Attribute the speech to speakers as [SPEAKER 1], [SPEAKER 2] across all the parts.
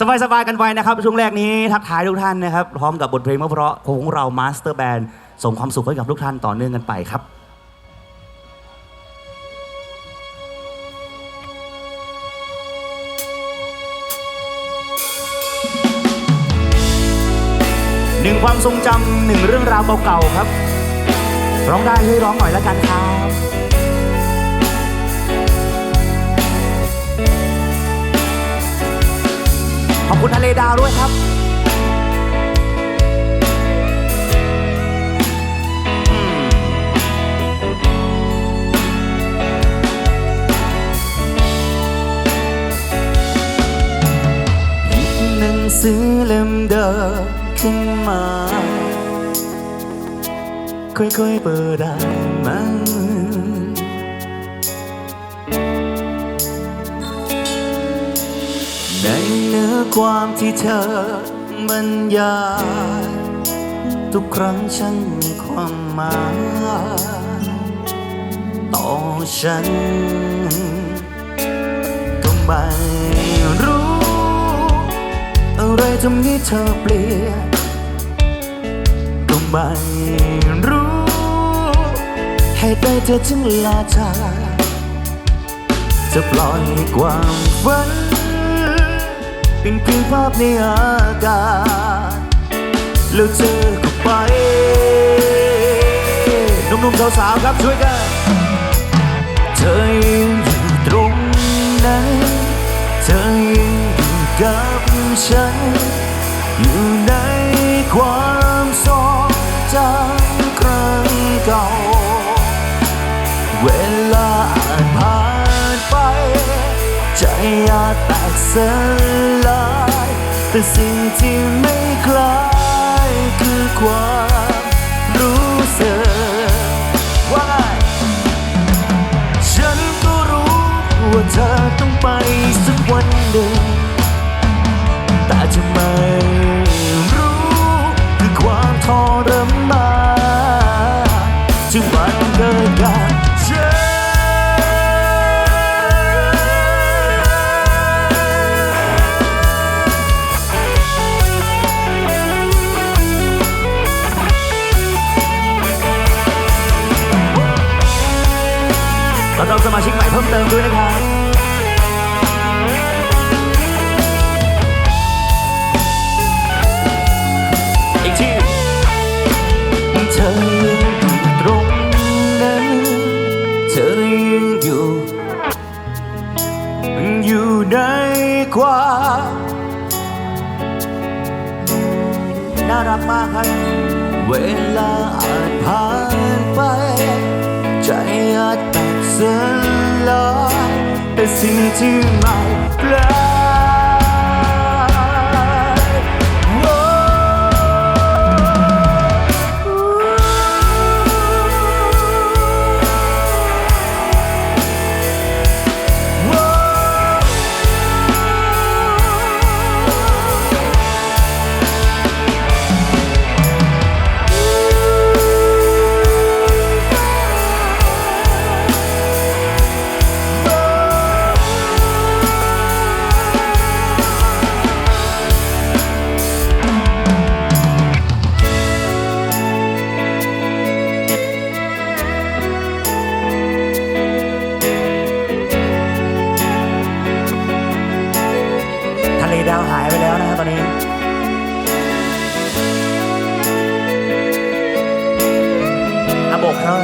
[SPEAKER 1] สบายๆกันไปนะครับช่วงแรกนี้ทักทายทุกท่านนะครับพร้อมกับบทเพลงเพราะๆของเรามาสเตอร์แบนส่งความสุขให้กับทุกท่านต่อเนื่องกันไปครับหนึ่งความทรงจำหนึ่งเรื่องราวเก่าๆครับ ร้องได้ช่วยร้องหน่อยละกันครับ คุณทะเลดาวด้วยครับหยิบหนังสือเล่มเดิมขึ้นมา ค่อยๆเปิดอ่านมัน เนื้อความที่เธอบรรยายทุกครั้งฉันมีความหมายต่อฉันก็ไม่รู้ อะไรทำให้เธอเปลี่ยนก็ไม่รู้เหตุใดเธอจึงลาจากจะปล่อยความฝัน เป็นเพียงภาพในอากาศแล้วเจอก็ไปหนุ่มๆสาวๆครับช่วยกัน เธอยังอยู่ตรงนั้นเธอยังอยู่กับฉัน อยู่ในความทรงจำครั้งเก่า เวลาผ่านไป ใจอาจแตกสลาย แต่สิ่งที่ไม่คล้ายคือความรู้สึกว่าไงฉันก็รู้ว่าเธอต้องไปสักวันหนึ่ง แต่จะไม่รู้คือความทร น่ารักมากครับเวลาอาจผ่านไป ใจอาจแตกสลายแต่สิ่งที่ไม่าวหายไปแล้วนะครับตอนนี้ระบบเขา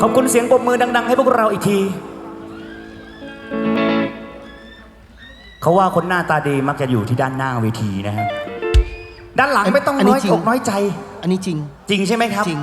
[SPEAKER 1] ขอบคุณเสียงปรบมือดัง ๆ ให้พวกเราอีกที เขาว่าคนหน้าตาดีมักจะอยู่ที่ด้านหน้าเวทีนะครับ ด้านหลังไม่ต้อง
[SPEAKER 2] อันนี้
[SPEAKER 1] น้อย
[SPEAKER 2] จริง
[SPEAKER 1] อกน้อยใจ
[SPEAKER 2] อันนี้จริง
[SPEAKER 1] จริงใช่ไหมครับ
[SPEAKER 2] จริง